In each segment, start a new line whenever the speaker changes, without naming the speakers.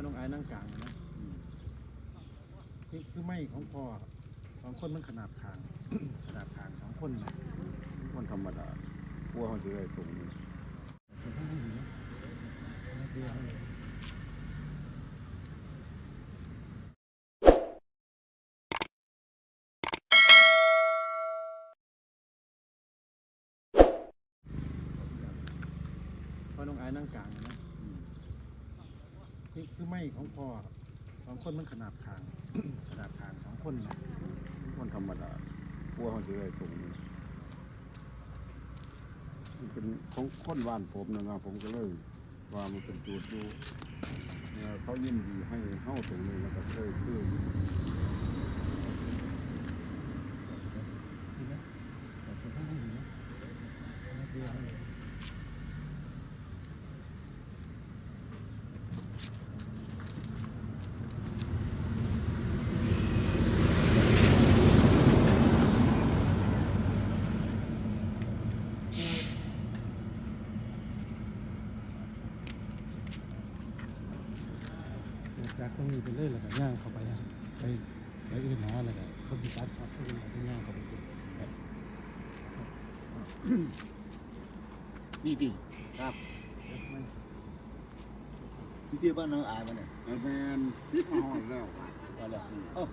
อน้องไอ้นั่งกลางนะนี่คือไม่ของพ่อสองคนมันขนาดคาง ขนาดคางสองคนนะ
มันธรรมดาพวกเขาจะได้ตรงนี้
พอน้องไอ้นั่งกลางนะ คือคือไม่ของพ่อสองคนมันขนาดคาง ขนาดคางสองคนนะ
มันธรรมดาพวกเขาจะได้ตรงนี้มันเป็นของคนบ้านผมนะนะผมก็เลยว่ามันเป็นจุดดูเขายินดีให้เข้าตรงนี้แล้วก็เลยเพื่อ
จากตรงนี้ไปเลยแล้วก็ย่างเข้าไปนะไปไปอื่นหาแล้วก็คนที่ตัดครับก็เป็นย่างเข้าไปกิน
นี่ดิครับที่ที่บ้านน้องอายมาเนี่ย
ไอ้แมนมาหอดแล้ว
ว่าแล้ว
เอ้า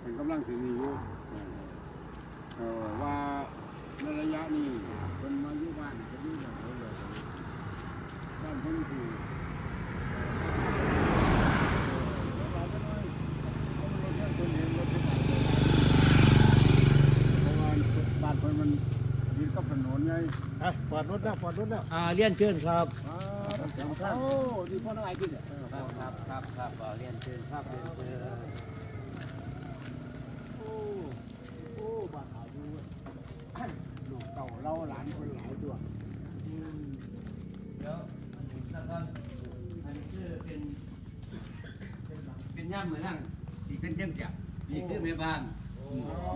เป็นกำลังสิมีอยู่เออว่าในระยะนี้เป็นมาอยู่บ้านเป็นอยู่แบบไหนเลยบ้านเพิ่นคือเพราะว่าบ้านเพิ่นมันยืน กับถนนไง
อะปอดรถแล้วปอดรถแล้ว
อ่าเรียนเชิญครับ
อ่าเสียงข้าง
โอ้ที่พ่อน้องอายกินเนี่ย
ครับครับครับครับอ่าเรียนเชิญครับเรียนเชิญ
โอ้โอ้บ้านหาดูเว้ยลูกเต่าเราหลานคนหลายตัว
เดี๋ยวนะครับอันนี้คือเป็นเป็นย่ามเหมือนนั่งที่เป็นเจ้าจักรนี่คือแม่บ้าน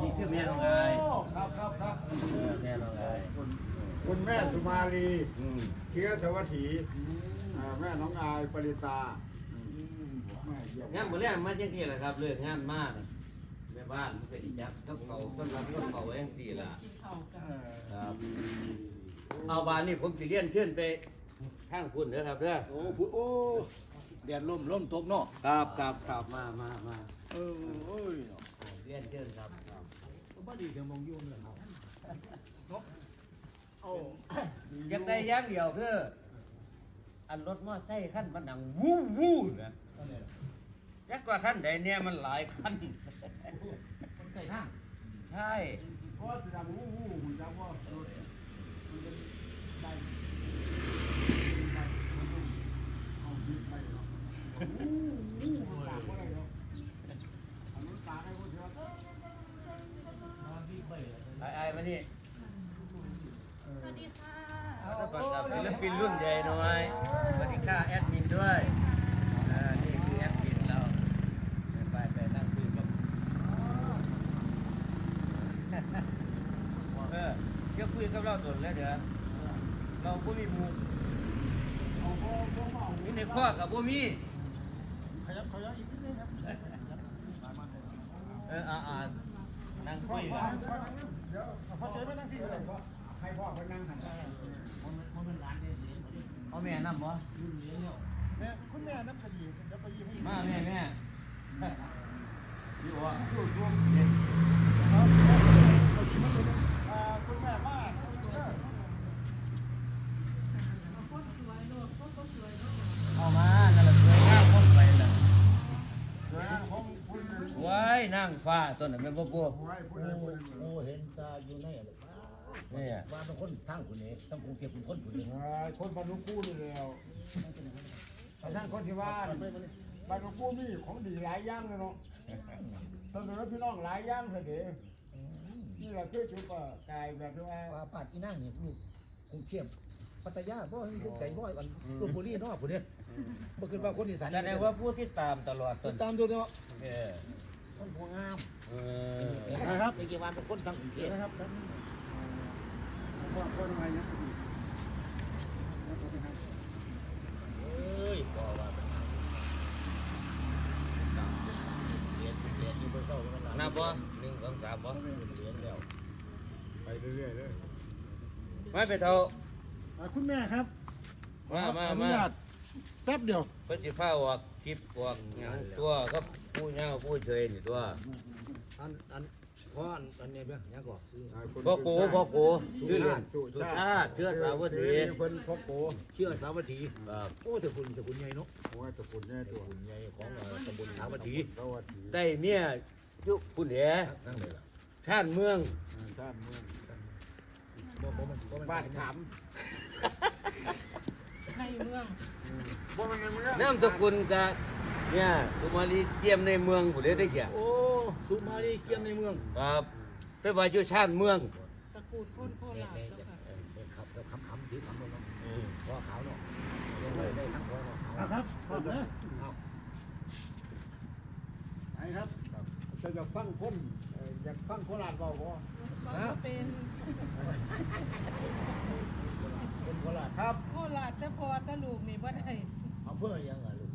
นี่คือแม่น้องอาย
ครับครับครับ
เออแม่น้องอาย
คุณแม่สุมาลี
อืม
เชื้อสวัสดีอ่าแม่น้องอายปริตาแม่เยี่ยม
งานหมดแล้วมาจังที่แหละครับเลิกงานมากแม่บ้านมันก็อีจักกับเขาต้นรับต้นเขาเองตีละครับเอาบานนี่ผมสิเรียนเชิญไปข้างคุณเด้อครับเด้อ
โอ้พุโอ้แดดล่มล่มตกเนาะ
ครับครับครับมามามา
เออเอ้ย
เรียนเชิญครับครับ
บ้านดีจังมองยุ่งเลยโอ้
ยังได้อย่างเดียวคืออันรถมอไซค์ขั้นมันดังวู้วู้นะยักกว่าขั้นใดเนี่ยมันหลายขั้น
คนไก่ห้าง
ใช่
พ่อสิดังวู้วู้หุ่นจักว่ารถมันจะได้เอายึดไปเนาะวู้วู้มันตากบ่ได้เนาะอันนู้นตากให้คนเชื่อ
ไอ้ไอ้มานี่
สวัสดีค่ะ
ถ้าประกับ ศิลปินรุ่นใหญ่หน่อยสวัสดีค่ะแอดมินด้วยอ่านี่คือแอดมินเราไปไปนั่งคุยกับเออเดี๋ยวคุยกับเราตนแล้วเดี๋ยวเราบ่มีหมูมีในข้อกับบ่มี
ขยับขยับอีกนิดนึงครับ
เอออ่าอ่านั่งคุยกัน
เดี๋ยวพอเชิญมานั่งพี่ก็ได้พ่อ
ให้พ่อไปนั่งหัน
เอาแม่นำบ่
แม่คุณแม่น้ำขยี้เดี๋ยวขยี้ให้
มาแม่แม่อยู่อะอยู่อยู่เด็ก
อ่าคุณแม่มา
เอามานั่นแหละสวยงามคนไปล่ะ
เดี๋ยวนะผมพูดเลย
ไว้นั่งฟ้าต้นนั้นเป็นบ่ปู
ผมให้พูดเลยพูดเลย
โอ้เห็นตาอยู่ในอะไร บ้า
นี่อะ
ว่าเป็นคนทางคนนี้ต้องกรุงเทพเป็นคนคนนี้
เอ้ยคนบรรลุกู้นี่แล้วไปทางคนที่บ้านบรรลุกู้มีของดีหลายอย่างเลยเนาะเสนอพี่น้องหลายอย่างเลยเด้นี่แหละคือจุดประกายแบบที่ว่า
ว่าปาดอีนั่งนี่ลูกกรุงเทพพัทยาบ่ให้ใส่บ่อยกันลพบุรีเนาะผู้นี้บ่คิดว่าคนอีสาน
แสดงว่าผู้ที่ตามตลอดต้น
ตามดูเนาะ
เออ
คนพวงงาม
เออ
นะครับไอ้กี่วันเป็นคนทางกรุงเทพนะครับ
ว่าค น้า
บ่หนึ่งสองสามบ่
เรียนแล้ว
ไปเรื่อยๆเลย
ไม่ไปเท่า
อะคุณแม่ครับ
มามามา
แป๊บเดียว
เพื่อสิผ้าวอกคลิปวอกหยัตัวก็ผู้เงาผู้เฉยนี่ตัว
อันอัน พราะอันอันนี้เบี้ยยังก่อนซื้อ
พ่อโกพ่อโกชื่อเล่นสุชาติเชื้อสาวดี
เพิ่นพ่อโก
เชื่อสาวัตถี
ครับ
โอ้แต่คุณแต่คุณใหญ่เนาะ
โอ้ยตะกุนแน่
แต่
ตัว
คุณใหญ่ของเอ่อตำบลสาวัตถี
สวัสดี
ได้เมียยุคคุณแห
นั่งเลยล่ะ
ท่านเมือง
ท่านเมือง
บ่บ่มันบ่มัน
บ้านขาม
ในเมือง
บ่มันในเมือง
นามสกุลกะเนี่ยสุมาลีเจียมในเมืองผู้ใดได้เกี่ย
โอ้ สุมาลีเกียมในเมือง
ครับไปว่าอยู่ชาติเมือง
ตระกูลคนโค
เนี่ย
ราช
เนี่ย
เจ้าค่ะ
เออเนี่ยครับแล้วคำคำถือคำเลยเนาะคอขาวเนาะเลี้ยงไว้ได้ทั้งคอเนาะขาว
ครับขอบคุณนะ
เอา
ไปครับ
จะอยากฟังคนเอ่ออยากฟังโคราชเว้าบ่
เขาก็เป็น
คนโคราช
ครับ
โคราชแต่พอแตะลูกนี่บ่ได้
อำเภอยังไงลูก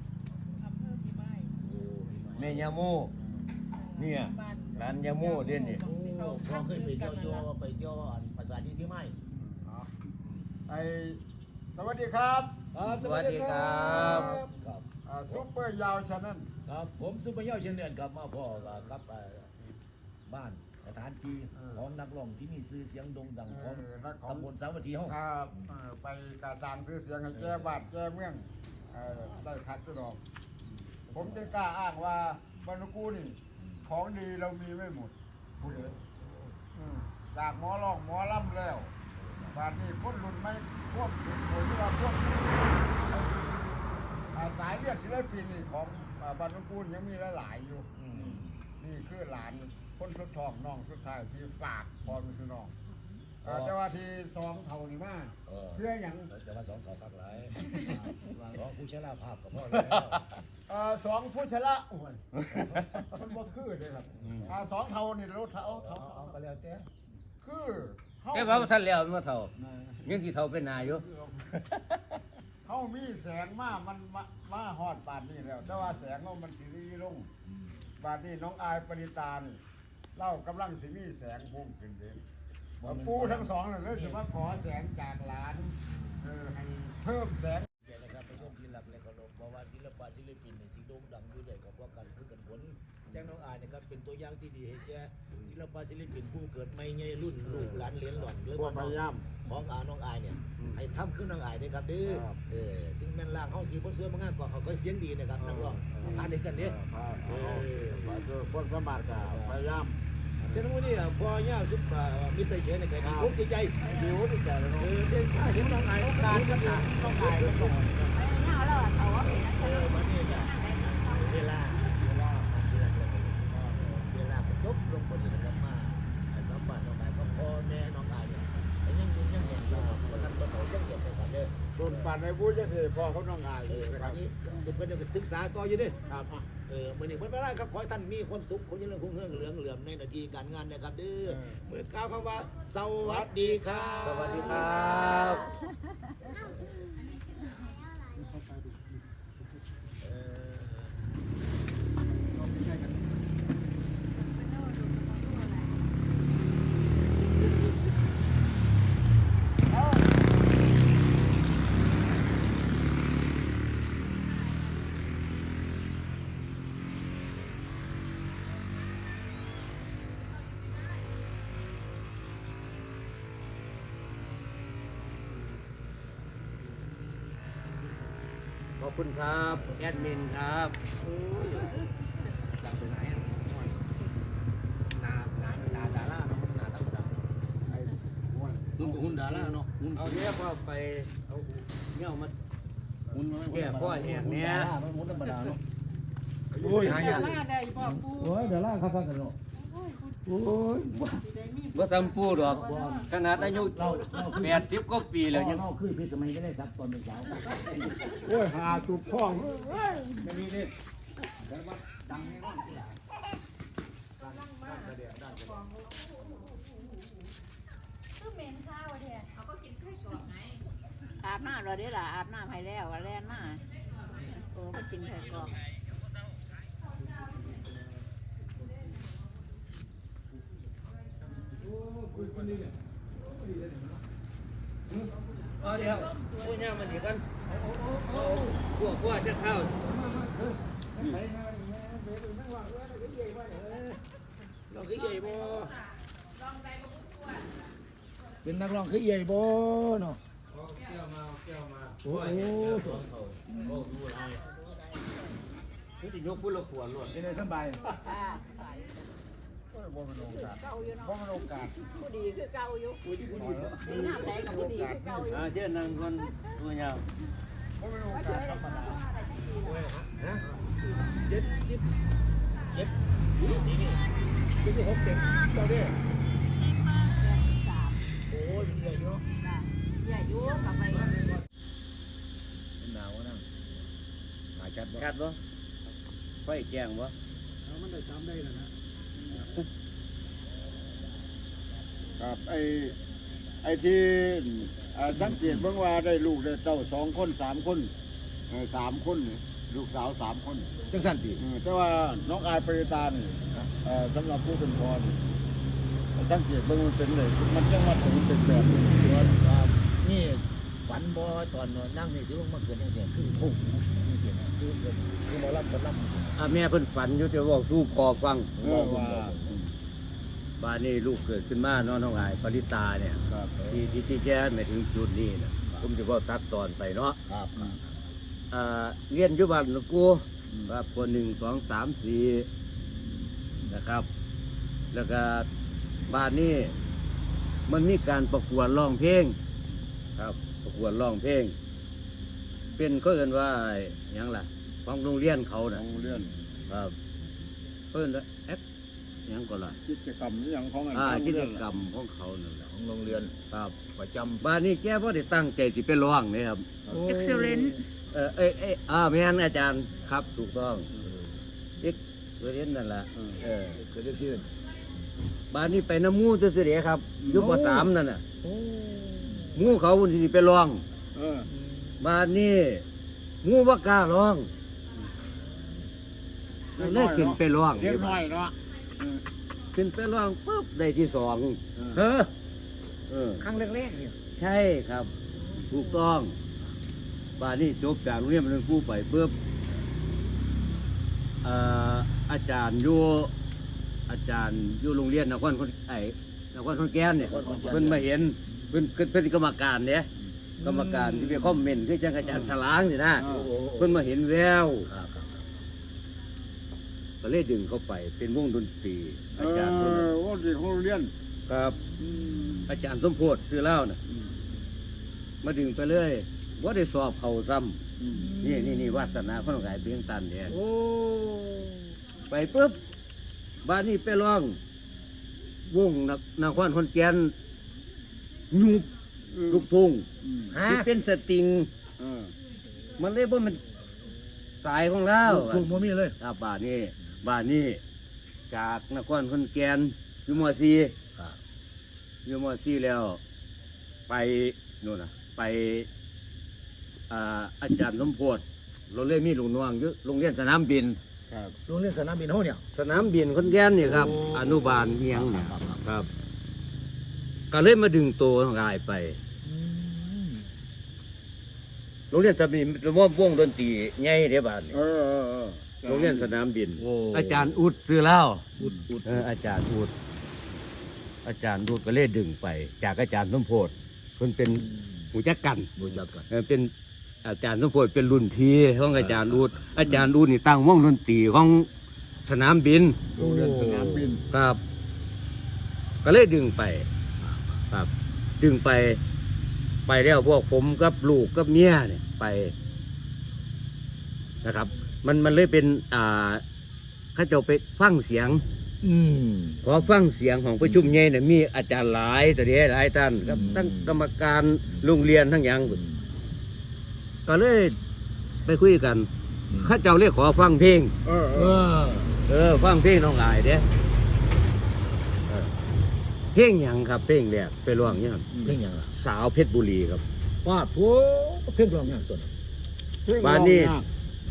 อำเภอพี่ไม้
โอ้มีไหม
แม่ยาโม เนี่ย
บ้าน
ร้านยาโมเด่นนี่
โอ้
ที่เขา
พ่อ
คัด
เคย
ซื้อ
ไป
กั
เที่
น
ยว
นั่น
โย
ล่ะ
ไปเที่ยวอันภาษาดีพี่ไหม
อ๋อไอสวัสดีครับ
ครับ
สวัสดีครับ
ครับ
อ่าซุปเปอร์ยาวชาแนล
ครับผมซุปเปอร์เย่าเชนเดือนครับมาพ่อกับครับเอ่อบ้านสถานที่ของนักร้องที่มีชื่อเสียงโด่งดังของ
เออนักของ
ตำบลสาวัตถีห้อง
ครับเอ่อไปกาสร้างซื้อเสียงให้แก้บ้านแก้เมืองเอ่อได้คัดตัวดอก ผมจึงกล้าอ้างว่าบรรณกูนี่ ของดีเรามีไม่หมดพูดเลยจากหมอลอกหมอล่ำแล้วบานนี้คนรุ่นไม่พวกเด็กคนที่ว่าพวกสายเลือดศิลปินนี่ของบรรพบรรณกูยังมีหลายๆอยู่นี่คือหลานคนสุดทองน้องสุดท้ายที่ฝากพอเป็นพี่น้อง เอ่อแต่ว่าที่สองเท่านี่มา
เออ
เพื่ออย่าง
จะมาสองเขาคักหลายสองผู้ชราภาพกับพ่อแล้ว
เอ่อสองผู้ชละอ้วนมันบ่คือเลยครับอ่าสองเท่านี่รถเท่า
เอา
เท่า
เอาเอาไปแล้วแต่
คือเฮา
แค่ว่าท่านแล้วมาเท่ายังที่เท่าเป็นนายอยู่
เฮามีแสงมามันมามาฮอดบาดนี้แล้ว แต่ว่าแสงเฮามันสิรีลงบาดนี้น้องอายปริตานี่เล่ากำลังสิมีแสงพุ่งขึ้นเด้ ปูทั้งสองนั่นเลยสิมาขอแสงจากหลานเออให้เพิ่มแสง
เดี๋ยวนะครับไปชมที่หลักและเคารพเพราะว่าศิลปะศิลปินในยสิโด่งดังอยู่ได้กับพวกการฝึกกันฝนแจ้งน้องอายนะครับเป็นตัวอย่างที่ดีให้แก่ศิลปะศิลปินผู้เกิดใหม่ไงรุ่นลูกหลานเหรียญหล่อนหรือ
พว
ว่าก
พ
น้อง
ยายาม
ของอาน้องอายเนี่ย
อืม
ให้ทำขึ้นน้องอายนะครับเด้อ
ครับ
เออสิ่งแม่นล่างเฮาสีบ่สวยมางานก็เขาก็เสียงดีนะครับนักร้องผ่านได้กันเด้อ
เออไปเจอคนสมัครก็พยายาม
ฉะนั้นวันนี้อะพอย่าซุปเปอร์มิสเตอร์เชนเนี่ยก็ดีอกดีใจ
ดิวดีใจเลย
เอ
เนาะ
อเป็นข้าเห็นน้องอายต้องการครับต้องอายต้องการาน
ในบูธยังเทพ่อเขาน้องงาน
เล
ยนะค
วั
รับ
นี้จะเป็นไปศึกษาต่ออยู่ด้ครับเออมื่อนี้เพิ่นว่าครับขอให้ท่านมีความสุขคนยังเรื่องคงเฮืองเหลืองเหลื่อมในหน้าที่การงานนะครับเด้อเมื่อกล่าวคำว่า สวัสดีครับ
สวัสดีครับ
เออ
ขอบ คุณครับแอดมินครับ
หลังไปไหนอะนานานาดาราเนาะนาธรรมดา
ไอ้ม้วน
หุ่นกับหุ่นดาราเนาะหุ่น
เอาเนี้ยพ่อไปเอาเงี้ยมา
หุ่นมัน
แก้พ่อแหกเนี่ย
ดารามันหุ่นธรรมดาเนาะ
โอ้ย
ดาราได้พ่อปู
โอ้ยดี๋ยวล่าครับครับกันเนาะ
โอ้ยคุณ
โอ้ย
สิได้มี
บ่ทำปูดอกขนาดอายุแปดสิบกว่าปีแล้วยัง
เราคือพี่สมัยก็ได้สักตอนเป็นสาว
โอ้ยหาจุดพ่อง
ไม่มีนี่แต่ว่าดังแน่นอนที่หลังด้านด้านแสดงด้านแสดง
คือเหม็นข้าวแท้
เขาก็กินไข่กรอบไง
อาบน้ำเราได้ล่ะอาบน้ำให้แล้วก็แล่นมาโอ้ก็กินไข่กรอก
เอาเดี๋ยวพูดย่ามันดีกันพวกพวกจะเข้า
เราคือใหญ่บ่เป็นนักร้องคือใหญ่บ่เนาะ
แก้วมาแก้วมา
โอ้โห
โอ้ดูอะไรคือจะยกพุทธขวดหลด
เป็นไงสบาย บ่เป็นโอกาส
เก่าอยู่เนาะ
บ่เป็นโอกาส
ผู้ดีคือเก่าอยู่ดีน้ำไหลกับผู้ดีคือเก่าอยู่
อ่าเจ้านั่งคนตัวยาว
บ่เป็นโอ
ว่าเจ
กา
อ
สธรรมดา
ได้
เจ็ดสิบเจ็ดนี่นี่เจ็ดสิบหกเต็มเจ้าเด้อ
สาม
โอ้ยใหญ่เนาะ
จ้ะอย่ายุ่งกับไป
หนาวนะหาจัดบ่
กัดบ่ไฟแกงบ่
เอามันได้จำได้แล้วนะ
ครับไอ้ไอ้ที่อ่าสังเกตเบิ่งว่าได้ลูกได้เต้าสองคนสามคนเออสามคนนี่ลูกสาวสามคน
จังสันติ
เออแต่ว่าน้องอายปริตานี่เอ่อสำหรับผู้เป็นพ่อนี่สังเกตเบิ่งมันเป็นเลยมันจังว่าถึงเป็นแบบนี้
ว่านี่ฝันบ่ตอนนั่งนี่สิลงมาเกิดจังซี่คือพุ่งจังซี่นะคือคือหมอลำบ่ลำ
อ่าแม่เพิ่นฝันอยู่จะบอกสู้คอฟัง
เออว่า
บ้านนี้ลูกเกิดขึ้นมาเนาะน้องอายปริตาเนี่ย
ครับ
ที่ที่ที่แจ้ไม่ถึงจุดนี้นะผมจะบอกตัดตอนไปเนาะ
ครับ
อ่าเรียนอยู่บ้านหลวงกูครับคนหนึ่งสองสามสี่นะครับ แล้วก็บ้านนี้มันมีการประกวดร้องเพลงครับ ประกวดร้องเพลง เป็นก็เอินว่าหยังล่ะ ของโรงเรียนเขา
ข
น่ะ
องเรียน
ครับ เพิ่นว่าแอปหยังก็ล่ะ
กิจกรรมอหย่างของอัน
อ่า
ของ
กิ
เรี
จ
ยน
กรรมของเขานั่นแหละ
ของโรงเรียน
ครับ
ประจำ
บ้านนี้แกบ่ได้ตั้งใจสิไปร้องนี่ครับ
เอ็กซ์เลน
เออเอ้ยเอ้ยอ่าแม่นอาจารย์ครับ ถูกต้องเอ็กเรียนนั่นแหละเออ
เกิดได้ชื่อ
บ้านนี้ไปน้ำมูตัวเสียครับอยุบสามนั่นน่ะ
โอ้
หมูเขาวันที่ไปร้อง
เออ
บ้านนี้หมูว่ากล้าร้อง เลยขึ้นไปร้อง
เรียกน้อยเนาะ
ขึ้นไปร้องปุ๊บได้ที่สอง
เออ
เออ
ครั้งแรกๆเนี่ย
ใช่ครับ ถูกต้องบ้านนี้จบจากโรงเรียนมันกู้ไปปุ๊บเอ่ออาจารย์อยู่อาจารย์อยู่โรงเรียนนครคนไอ้นครคนแก่นเนี่ยเพิ่นมาเห็นเพิ่นเพิ่นเป็นกรรมการเนี่ยกรรมการที่ไปคอมเมนต์คือจังอาจารย์สลางนี่นะ
โอ้โห
เพิ่นมาเห็นแวว
ครับครับ
ก็เลยดึงเข้าไป เป็นวงดนตรี
เอ
อาจารย์เพิ่น
อว่าสิของเรียน
ครับอาจารย์สมโพธิคือเล่าน่ะ มาดึงไปเลยว่าได้สอบเขาซ้ำนี่นี่นี่วาสนาคนขายเพียงตันเนี่ย
โอ้
ไปปุ๊บบ้านนี้ไปร้อง วงนนครคนแก่นยุบลูกทุ่ง
ฮะ
ที่เป็นสตริง
เออ
มันเลยว่ามันสายของเรา
ถูกบ่มีเลย
ครับบ้านนี้ บ้านนี้จากนครคนแก่นอยู่มอซี
ครับ
อยู่มอซีแล้ว ไปนู่นน่ะไปอ่าอาจารย์สมโพธิเราเรียนมีลุงนวงอยู่โรงเรียนสนามบิน
ครับ
โรงเรียนสนามบินเฮาเนี่ย
สนามบินคนแก่นนี่ครับ
โอ้
อนุบาลเมียงเนี่ย
ครับครับ
ครับ ก็เลยมาดึงตัวของกายไป
อืม
โรงเรียนสนามบินเป็นวงดนตรีใหญ่เด้บ้านนี่
เออเออเออ
โรงเรียนสนามบิน
โอ้
อาจารย์อุดซื้อเล่า
อุดอุด
เอออาจารย์อุด อาจารย์อุดก็เลยดึงไป จากอาจารย์สมโพธิเพิ่นเป็นหูจักกัน
รู้จักกัน
เออเป็นอาจารย์สมโพธิเป็นรุ่นพี่ของอาจารย์อุดอาจารย์อุดนี่ตั้งวงดนตรีของสนามบิน
โรงเรียนสนามบิน
ครับ ก็เลยดึงไป ครับ ดึงไป ไปแล้วพวกผมกับลูกกับเมียเนี่ยไปนะครับ มันมันเลยเป็นอ่าเข้าเจ้าไปฟังเสียง
อืม
พอฟังเสียงของประชุมใหญ่เนี่ยมีอาจารย์หลายตัวเดียวหลายท่านครับ
อืม
ทั้งกรรมการโรงเรียนทั้งอย่างก็เลยไปคุยกันเข้าเจ้าเรียกขอฟังเพลง
เออเอ
เอ
อ
อ
เออฟังเพลงน้องอายเด้เออเพลงหยังครับเพลงแรกไปร้องหยัง
เพลงหยังล่ะ
สาวเพชรบุรีครับ
ว่าโถเพลงร้องหยังตัวนั้น
บ้านนี้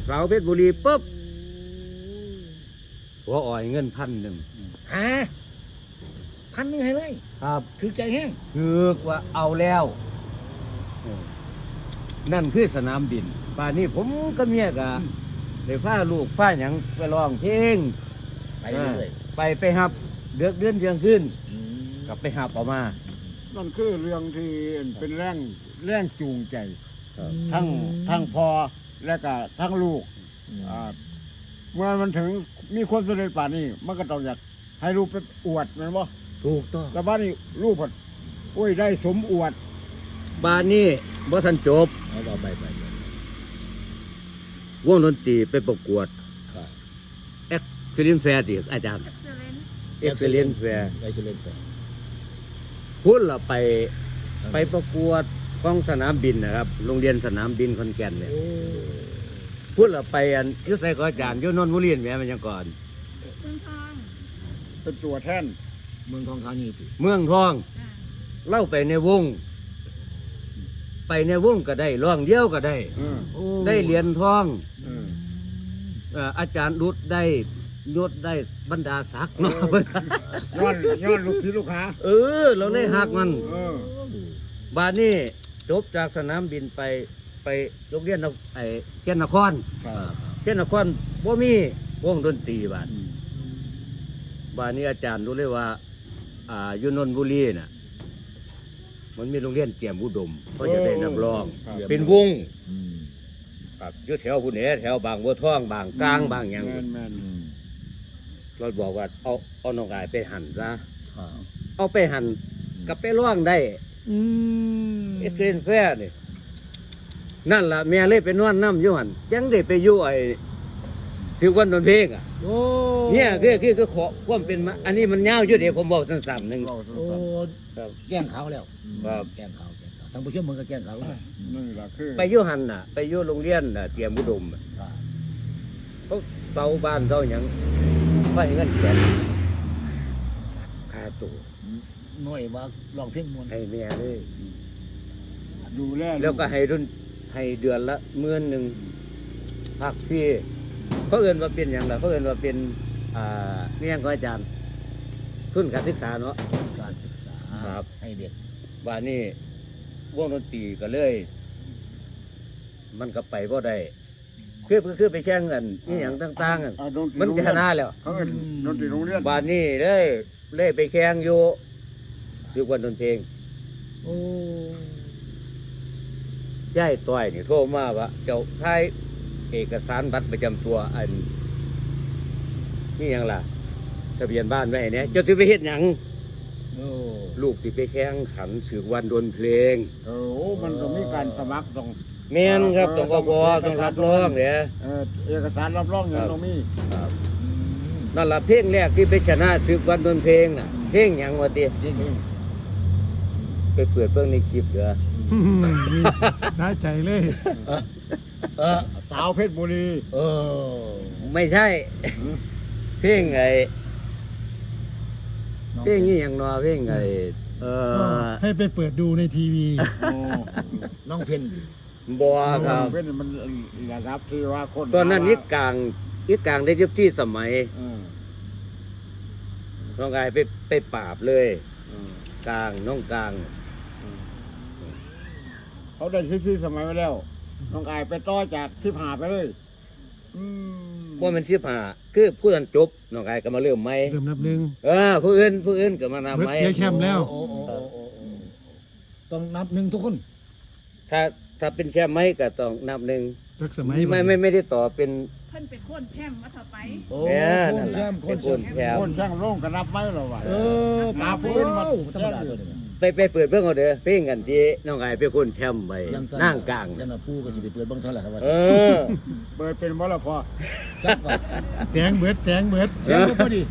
สาวเพชรบุรีปุ๊บหัวอ่อยเงินพันหนึ่ง
ฮะพันหนึงให้เลย
ครับ
ถือใจแห้ง
คือว่าเอาแล้วเออนั่นคือสนามบินป่านนี้ผมก็เมียกะเลยพาลูกพาหยังไปร้องเพลง
ไปเรื่อย
ไปไปหับเดือกเดือนเดือนขึ้น
ๆอืม
กลับไปหับออกมา
นั่นคือเรื่องที่เป็นแรงแรงจูงใจ
ครับ
ทั้งทั้งพ่อ และก็ทั้งลูก
อืม
อ่าเมื่อมันถึงมีคนสำเร็จป่านนี้ มันก็ต้องอยากให้ลูกไปอวดแมันบ่
ถูกต้อง
แต่บ้านนี้ลูกผัดโอ้ยได้สมอวด
บ้านนี้บ่ทันจบ
เอาเอาไปไปไป
วงดนตรีไปประกวด
ครับ
เอ็กซ์เลียนแฟร์ติอาจารย์
เอ็กซ์เลน
เอ็กซ์เลียนแฟร์
ไปเซเลนแฟร์
พุ่นละไปไปประกวด ของสนามบินนะครับ โรงเรียนสนามบินขอนแก่นเนี่ย
โอ้
พุ่นละไปอันอยุไสก็อาจารย์อยุนนท์บุรีแหม่มันยังก่อน
เมืองทอง
เป็นตัวแทน
เมืองทองธานีติ
เมืองทอง
อ่า
เล่าไปในวง ไปในวงก็ได้ร้องเดียวก็ได้
เออ
โอ้
ได้เหรียญทอง
เออ
เอ่ออาจารย์รุดได้ยศได้บรรดาศักดิ์เนาะ
ย้อนย้อนลูกพี่ลูกค้า
เออ เราเลยหักมัน
เออ
บานนี้ จบจากสนามบินไปไปโรงเรียนนไอ้เกียนนคร
ครับ
เกียนนครบ่มีวงดนตรีบาดบานนี้อาจารย์รู้เลยว่า อ่าอยู่นนทบุรีน่ะ มันมีโรงเรียนเตรียมอุดมเขาจะได้นักร้อง
ครับ
เป็นวง
อืม
ครับอยู่แถวผู้เหนือแถวบางบัวทองบางกลางบางหยัง
แม่นแม่น
อืม
เราบอกว่าเอาเอาน้องกายไปหั่นซะ
ครับ
เอาไปหั่นกับไปร้องได้
อืม
เอ็กเรนแฟร์นี่นั่นล่ะแม่เลยไปนอนน้ำอยู่หันยังได้ไปอยู่ไอ้สิวกันดนเพลงอะ
โอ้
เนี่ยคือคือคือขอความเป็นมาอันนี้มันยาวอยู่เดี๋ยวผมบอกสั้นๆหนึ่ง
เรา
โอ้
ครับ
แกล้งเขาแล้ว
ครับ
แกล้งเขาแกล้งเขาทั้งผู้ชมมึงก็แกล้งเขาแล้ว
นี่แหละคือ
ไปอยู่หันน่ะ ไปอยู่โรงเรียนน่ะเตรียมอุดมอะ
ครับ
เขาเตาบ้านเตาหยังไปเงินเขียนค่าตัว
หน่อยว่าลองเพลงมวน
ให้แม่เลย
ดูแล
แล้วก็ให้รุ่นให้เดือนละหมื่นหนึ่งพักพี่เขาเอื่นว่าเป็นอย่างไรเขาเอื่นว่าเป็นอ่าเนี่ยงก็อาจารย์ทุนการศึกษาเนาะ
การศึกษา
ครับ
ให้เด็ก
ว่านี่วงดนตรีก็เลย มันก็ไปบ่ได้คือคือคือไปแข่งกันนี่อย่างต่างๆกัน
อ่าดตรี
มันชนะแล้ว
เขาเอิ้นดนตรีโรงเรียน
บ้านนี้เลยเลยไปแข่งอยู่อยู่วันดนเพลง
โอ้
ย่ายต้อยนี่โทรมาว่าเจ้าทายเอกสารบัตรประจำตัวอันนี่หยังล่ะทะเบียนบ้านไว้ให้เนี่ยเจ้าสิไปเฮ็ดหยัง
โอ้
ลูกสิไปแข่งขันสือวันดนเพลง
เออโอ้มันก็มีการสมัครต้อง
แม่นครับต้องกพต้องรับรองเนี่ย
เออเอกสารรับรองอย่างต้องมี
อืม
นั่นล่ะเพลงแรกที่ไปชนะสืบวันดนเพลงน่ะเพลงหยังวะติ
เพลงนี้
ไปเปิดเบิ่งในคลิปเด้อ
มี สาใจเลย
เออ
สาวเพชรบุรี
เออ
ไม่ใช่ เพลงไอ้
น้อง
เพลงนี้ยังนาะเพลงไอเออ
ให้ไปเปิดดูในทีวี
น้องเพน
บัวครับ
เพชรมันระดับที่ว่าคน
ตอนนั้นนิกกลางนิกกลางได้ยิบที่สมัยน้องกายไปไปปราบเลย
ก
ลางน้องกลาง
เขาได้ที่ที่สมัยมาแล้วน้องกายไปต่อจากสิบหาไปเลย อืม
ว่ามันสิบห้าคือผู้นั้นจบน้องกายก็มาเริ่มใหม่
เริ่มนับหนึ่ง
เออผู้อื่นผู้อื่นก็มานำ
เบิด
ใหม่
เสียแคมป์ แล้ว
โอ้โอ้โอ้โอ้โอ้ต้องนับหนึ่งทุกคน
ถ้าถ้าเป็นแค่ไม้ก็ต้องนับหนึ่ง
รักสมัย
ไม่ไม่ไม่ได้ต่อเป็น
เพิ่นเป็นคนแช่มมาต่อไป
โอ้
แม่
ค
นั่
น
น
แช
ล่ะ
มป์ค
เป็นน
แช
ค
ม
น
ป์
แถว
คนช่างโร่งก็นับไว้หรอวะ
เออ
มาพื้นมา
ธรรมดาตัวนี้
ไปไปเปิดเบิ่งเอาเด้อเพลงกันที่น้องกายเป็นคนแชมป์ไป
ยังสั้
นั่งกลาง
ยังน่ะปูก็สิไปเปิดเบิ่งเท่าไหร่ครับว่า
เออ
เปิดเป็นบ่ละพอ
จักว่า
แสงเบิดแสงเบิด
เสียงก็พอดี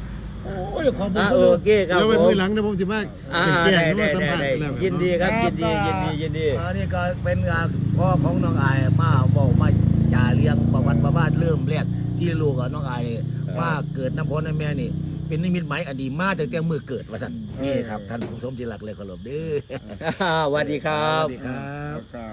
โอ้ยขอบคุณ
อะ
เขา
โอ
ดู
เคครับ
แล้วไว้
ผม
มือหลังนะผมจะมา
อ่า
แจ้ง
ได้
หรือ
ได้
ว่าสัม
ได้
ภาษณ์
ได้
แล้ว
ยินดีครับยินดียินดียินดี
อันนี้ก็เป็นงานพ่อของน้องอายมาบอกมาจ่าเลี้ยงประวัติประวาติเริ่มแรกที่ลูกกับน้องอายนี่มาเกิดน้ำพ้นน้ำแม่นี่ เป็นนิมิตหมายอดีตมาตั้งแต่มือเกิดว่าสั่นนี่ครับท่านผู้ชมที่รักเลยเคารพเด้อ
สวัสดีครับ
สวัสดีครับ
แล้วก็